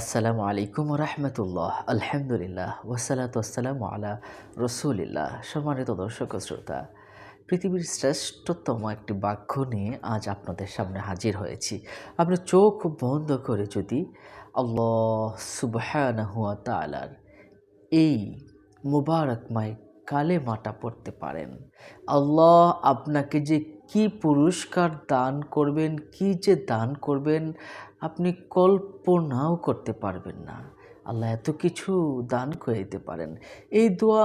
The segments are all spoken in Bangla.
আসসালামু আলাইকুম রহমতুল্লাহ আলহামদুলিল্লাহ ওসালাত আসসালাম আলা রসুলিল্লাহ। সম্মানিত দর্শক শ্রোতা, পৃথিবীর শ্রেষ্ঠতম একটি বাক্য নিয়ে আজ আপনাদের সামনে হাজির হয়েছি। আপনি চোখ বন্ধ করে যদি আল্লাহ সুবহানাহুয়া তালার এই মুবারকময় কালেমাটা পড়তে পারেন। আল্লাহ আপনাকে যে কি পুরস্কার দান করবেন, কি যে দান করবেন আপনি কল্পনাও করতে পারবেন না। আল্লাহ এত কিছু দান করে দিতে পারেন। এই দোয়া,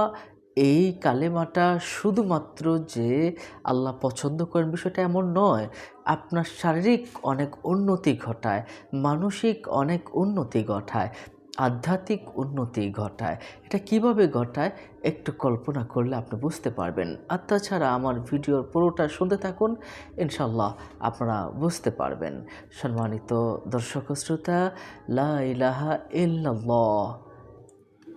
এই কালেমাটা শুধুমাত্র যে আল্লাহ পছন্দ করেন বিষয়টা এমন নয়, আপনার শারীরিক অনেক উন্নতি ঘটায়, মানসিক অনেক উন্নতি ঘটায়। আধ্যাত্মিক উন্নতি ঘটায়। এটা কীভাবে ঘটায়? একটু কল্পনা করলে আপনি বুঝতে পারবেন। আর তাছাড়া আমার ভিডিওর পুরোটা শুনতে থাকুন ইনশাল্লাহ আপনারা বুঝতে পারবেন। সম্মানিত দর্শক শ্রোতা, লা ইলাহা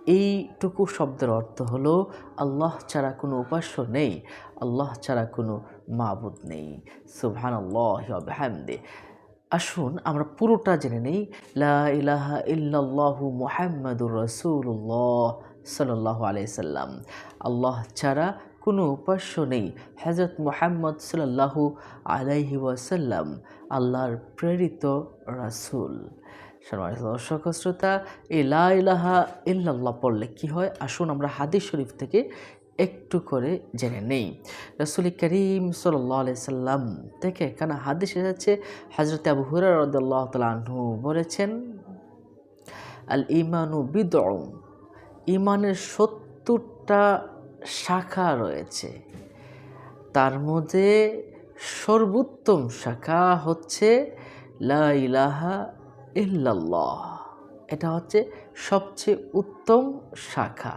এইটুকু শব্দের অর্থ হলো, আল্লাহ ছাড়া কোনো উপাস্য নেই, আল্লাহ ছাড়া কোনো মাবুদ নেই। সুবহান আল্লাহ হামদে আসুন, আমরা পুরোটা জেনে নেই। লা ইলাহা ইল্লাল্লাহু মুহাম্মাদুর রাসূলুল্লাহ সাল্লাল্লাহু আল্লাহ ছাড়া কোনো উপাস্য নেই। হজরত মোহাম্মদ সাল্লাল্লাহু আলাইহি ওয়াসাল্লাম, আল্লাহর প্রেরিত রাসূল। সম্মানিত দর্শক শ্রোতা ইলাহা ইল্লাল্লাহ পড়লে কি হয়? আসুন আমরা হাদিস শরীফ থেকে একটু করে জেনে নেই। রসুল করিম সাল্লাহ সাল্লাম থেকে এখানে হাদিস এসেছে হজরত আবু হুরার রদুল্লাহ তালু বলেছেন, আল ইমানু বিদ ইমানের সত্তরটা শাখা রয়েছে। তার মধ্যে সর্বোত্তম শাখা হচ্ছে, লা ইলাহা ইল্লাল্লাহ এটা হচ্ছে সবচেয়ে উত্তম শাখা।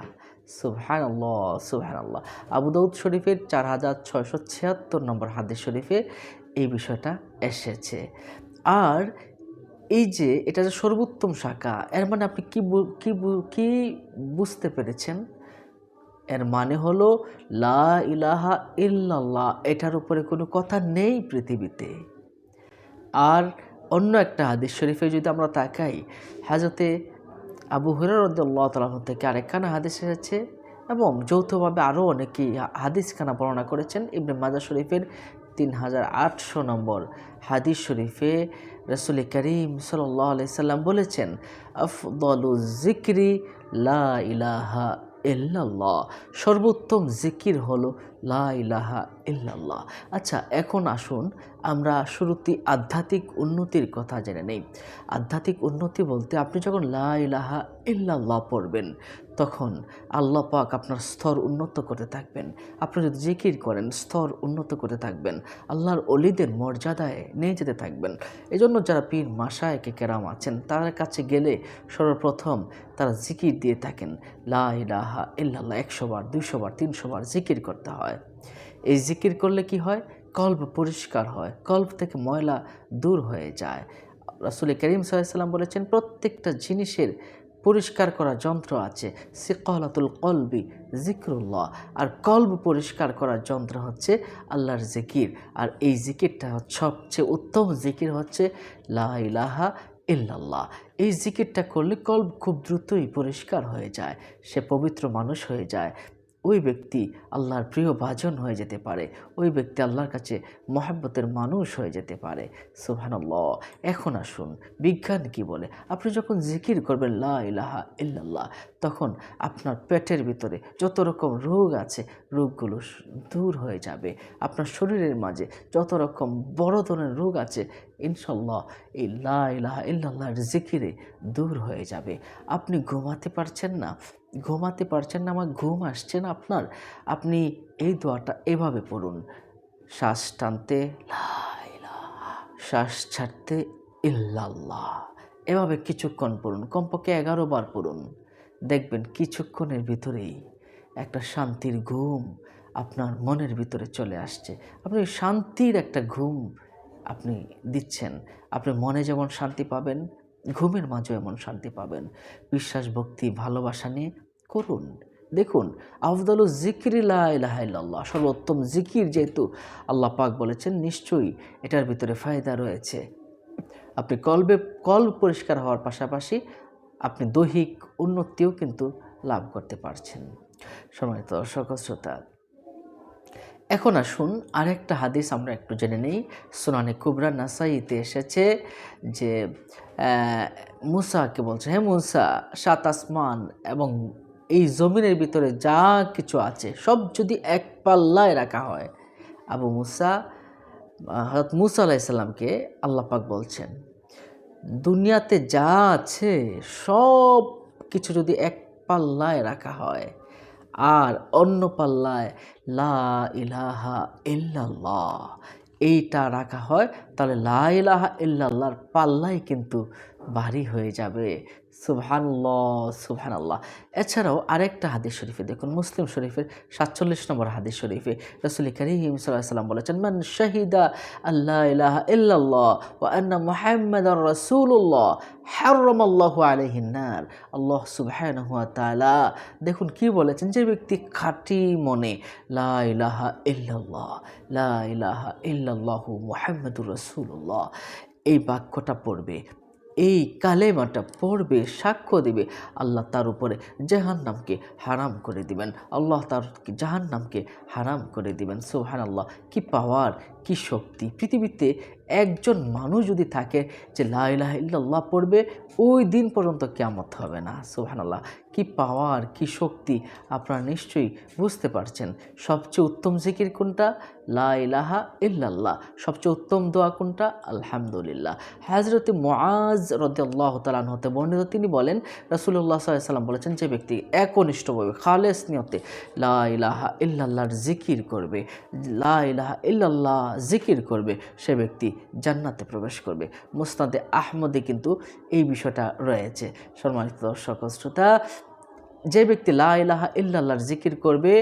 সুবহান আল্লাহ সুবহান আল্লাহ আবু দাউদ শরীফের চার হাজার ছয়শো ছিয়াত্তর নম্বর হাদিস শরীফে এই বিষয়টা এসেছে। আর এই যে এটা যে সর্বোত্তম শাখা, এর মানে আপনি কি কি কি বুঝতে পেরেছেন? এর মানে হলো, লা ইলাহা ইল্লাল্লাহ, এটার উপরে কোনো কথা নেই পৃথিবীতে। আর অন্য একটা হাদিস শরীফে যদি আমরা তাকাই হাজতে আবু হুরার রদ্দাল্লাহ তালাহ থেকে আরেকখানা হাদিস এসেছে এবং যৌথভাবে আরও অনেকেই হাদিসখানা বর্ণনা করেছেন। ইবনে মাজা শরীফের তিন হাজার আটশো নম্বর হাদিস শরীফে রসুল করিম সাল্লাহ সাল্লাম বলেছেন, আফদলু জিক্রি লা ইলাহা ইল্লাল্লাহ। সর্বোত্তম জিকির হলো লা ইলাহা ইল্লাল্লাহ। আচ্ছা এখন আসুন আমরা শুরুতে আধ্যাত্মিক উন্নতির কথা জেনে নেই। আধ্যাত্মিক উন্নতি বলতে আপনি যখন লা ইলাহা ইল্লাল্লাহ পড়বেন, তখন আল্লাহ পাক আপনার স্তর উন্নত করতে থাকবেন। আপনি যদি জিকির করেন, স্তর উন্নত করতে থাকবেন। আল্লাহর অলিদের মর্যাদায় নিয়ে যেতে থাকবেন। এজন্য যারা পীর মাসায় কে কেরাম আছেন তার কাছে গেলে সর্বপ্রথম তারা জিকির দিয়ে থাকেন, লা ইলাহা ইল্লাল্লাহ, একশো বার, দুইশো বার, তিনশো বার জিকির করতে হয়। এই জিকির করলে কি হয়? কল্প পরিষ্কার হয়। কল্প থেকে ময়লা দূর হয়ে যায়। রাসুল করিম সাল্লাম বলেছেন, প্রত্যেকটা জিনিসের পরিষ্কার করা যন্ত্র আছে, সিকলাতুল কলবি জিক্রুল্লাহ আর কল্ব পরিষ্কার করার যন্ত্র হচ্ছে আল্লাহর জিকির। আর এই জিকিরটা সবচেয়ে উত্তম জিকির হচ্ছে, লা ইলাহা ইল্লাল্লাহ। এই জিকিরটা করলে কল্ব খুব দ্রুতই পরিষ্কার হয়ে যায়। সে পবিত্র মানুষ হয়ে যায়। ওই ব্যক্তি আল্লাহর প্রিয় ভাজন হয়ে যেতে পারে। ওই ব্যক্তি আল্লাহর কাছে মহাব্বতের মানুষ হয়ে যেতে পারে। সুবহানাল্লাহ। এখন আসুন, বিজ্ঞান কি বলে? আপনি যখন জিকির করবেন, লা ইলাহা ইল্লাল্লাহ, তখন আপনার পেটের ভিতরে যত রকম রোগ আছে, রোগগুলো দূর হয়ে যাবে। আপনার শরীরের মাঝে যত রকম বড় ধরনের রোগ আছে, ইনশাল্লাহ এই লা ইলাহা ইল্লাল্লাহর জিকিরে দূর হয়ে যাবে। আপনি ঘুমাতে পারছেন না ঘুমাতে পারছেন না, আমার ঘুম আসছে না আপনার। আপনি এই দোয়াটা এভাবে পড়ুন। শ্বাস টানতে শ্বাস ছাড়তে ইল্লাল্লাহ। এভাবে কিছুক্ষণ পড়ুন, কমপক্ষে এগারো বার পড়ুন। দেখবেন কিছুক্ষণের ভিতরেই একটা শান্তির ঘুম আপনার মনের ভিতরে চলে আসছে। আপনি শান্তির একটা ঘুম আপনি দিচ্ছেন। আপনি মনে যেমন শান্তি পাবেন ঘুমের মাঝেও এমন শান্তি পাবেন। বিশ্বাস, ভক্তি, ভালোবাসা নিয়ে করুন। দেখুন, আফদালু জিকিরি লা ইলাহা ইল্লাল্লাহ, সর্বোত্তম জিকির যেহেতু আল্লাহ পাক বলেছেন, নিশ্চয়ই এটার ভিতরে ফায়দা রয়েছে। আপনি কলবে, কল পরিষ্কার হওয়ার পাশাপাশি আপনি দৈহিক উন্নতিও কিন্তু লাভ করতে পারছেন। সম্মানিত দর্শক শ্রোতা এখন আসুন আরেকটা হাদিস আমরা একটু জেনে নিই। সুনানে কুবরা নাসাইতে এসেছে যে মুসাকে বলছে, হে মুসা, সাত আসমান এবং এই জমিনের ভিতরে যা কিছু আছে, সব যদি এক পাল্লায় রাখা হয়। আবু মুসা হজরত মুসা আলাইসাল্লামকে আল্লাহ পাক বলছেন, দুনিয়াতে যা আছে, সব কিছু যদি এক পাল্লায় রাখা হয় আর অন্য পাল্লায়, লা ইলাহা ইল্লাল্লাহ এইটা রাখা হয়, তাহলে লা ইলাহা ইল্লাল্লাহর পাল্লাই কিন্তু ভারী হয়ে যাবে। সুবহানাল্লাহ সুবহানাল্লাহ। এছাড়াও আরেকটা হাদিস শরীফে দেখুন, মুসলিম শরীফের সাতচল্লিশ নম্বর হাদিস শরীফে রসুল করিম সাল্লাম বলেছেন, মান শাহিদা আল্লাহ ইলাহা ইল্লাল্লাহ ওয়া আন্না মুহাম্মাদার রাসূলুল্লাহ, হারামাল্লাহু আলাইহিন নার আল্লাহ সুবহানাহু ওয়া তাআলা দেখুন কি বলেছেন, যে ব্যক্তি খাঁটি মনে, লা ইলাহা ইল্লাল্লাহ, লা ইলাহা ইল্লাল্লাহু মুহাম্মাদুর রাসূলুল্লাহ, এই বাক্যটা পড়বে। এই কালেমাটা পড়বে, সাক্ষ্য দেবে। আল্লাহ তার উপরে জাহান্নামকে হারাম করে দিবেন। আল্লাহ তার জাহান্নামকে হারাম করে দিবেন। সোহান আল্লাহ কী পাওয়ার, কি শক্তি? পৃথিবীতে একজন মানুষ যদি থাকে যে লাহ পড়বে, ওই দিন পর্যন্ত কেমত হবে না। সোহান আল্লাহ কি পাওয়ার, কি শক্তি, আপনারা নিশ্চয়ই বুঝতে পারছেন। সবচেয়ে উত্তম জিকির কোনটা? লা ইলাহা ইল্লাল্লাহ। সবচেয়ে উত্তম দোয়া কোনটা? আলহামদুলিল্লাহ। হাজরতে মোয়াজ রদাল্লাহ তালান হতে বর্ণিত, তিনি বলেন রসুল্লাহ সাল্লাম বলেছেন, যে ব্যক্তি একনিষ্ঠভাবে, খালেস নিয়তে লা ইলাহা ইল্লাল্লাহর জিকির করবে, লা ইলাহা ইল্লাল্লাহ জিকির করবে, সে ব্যক্তি জান্নাতে প্রবেশ করবে। মুস্তাদে আহমদে কিন্তু এই বিষয়টা রয়েছে। সম্মানিত দর্শক শ্রোতা যে ব্যক্তি লা ইলাহা ইল্লাল্লাহর জিকির করবে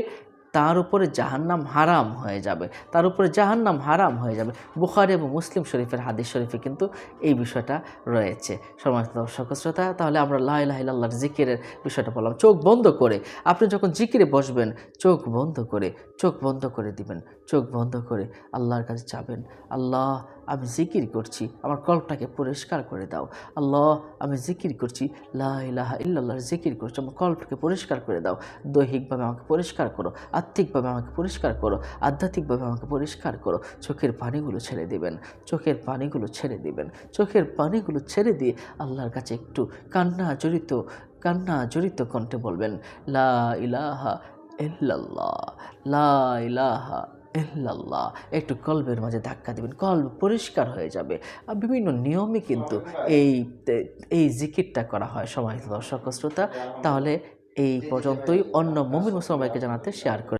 তার উপরে জাহান্নাম হারাম হয়ে যাবে। তার উপরে জাহান্নাম হারাম হয়ে যাবে। বুখারি এবং মুসলিম শরীফের হাদিস শরীফে কিন্তু এই বিষয়টা রয়েছে। সম্মানিত দর্শক শ্রোতা, তাহলে আমরা লা ইলাহা ইল্লাল্লাহর জিকিরের বিষয়টা বললাম চোখ বন্ধ করে, আপনি যখন জিকিরে বসবেন, চোখ বন্ধ করে, চোখ বন্ধ করে দিবেন। চোখ বন্ধ করে আল্লাহর কাছে যাবেন। আল্লাহ, আমি জিকির করছি, আমার কল্পটাকে পরিষ্কার করে দাও। আল্লাহ, আমি জিকির করছি, লা ইলাহা ইল্লাল্লাহর জিকির করছি, আমার কল্পটাকে পরিষ্কার করে দাও। দৈহিকভাবে আমাকে পরিষ্কার করো। আত্মিকভাবে আমাকে পরিষ্কার করো, আধ্যাত্মিকভাবে আমাকে পরিষ্কার করো। চোখের পানিগুলো ছেড়ে দিবেন, চোখের পানিগুলো ছেড়ে দিবেন, চোখের পানিগুলো ছেড়ে দিয়ে আল্লাহর কাছে একটু কান্না জড়িত কান্না জড়িত কণ্ঠে বলবেন, লা ইলাহা ইল্লাল্লাহ, লা ইলাহা ইল্লাল্লাহ। একটু কল্বের মাঝে ধাক্কা দিবেন কল্ব পরিষ্কার হয়ে যাবে। আর বিভিন্ন নিয়মে কিন্তু এই এই জিকিরটা করা হয় সময় দর্শক শ্রোতা। তাহলে এই পর্যন্তই। অন্য মমিন মুসলমানকে জানাতে শেয়ার করে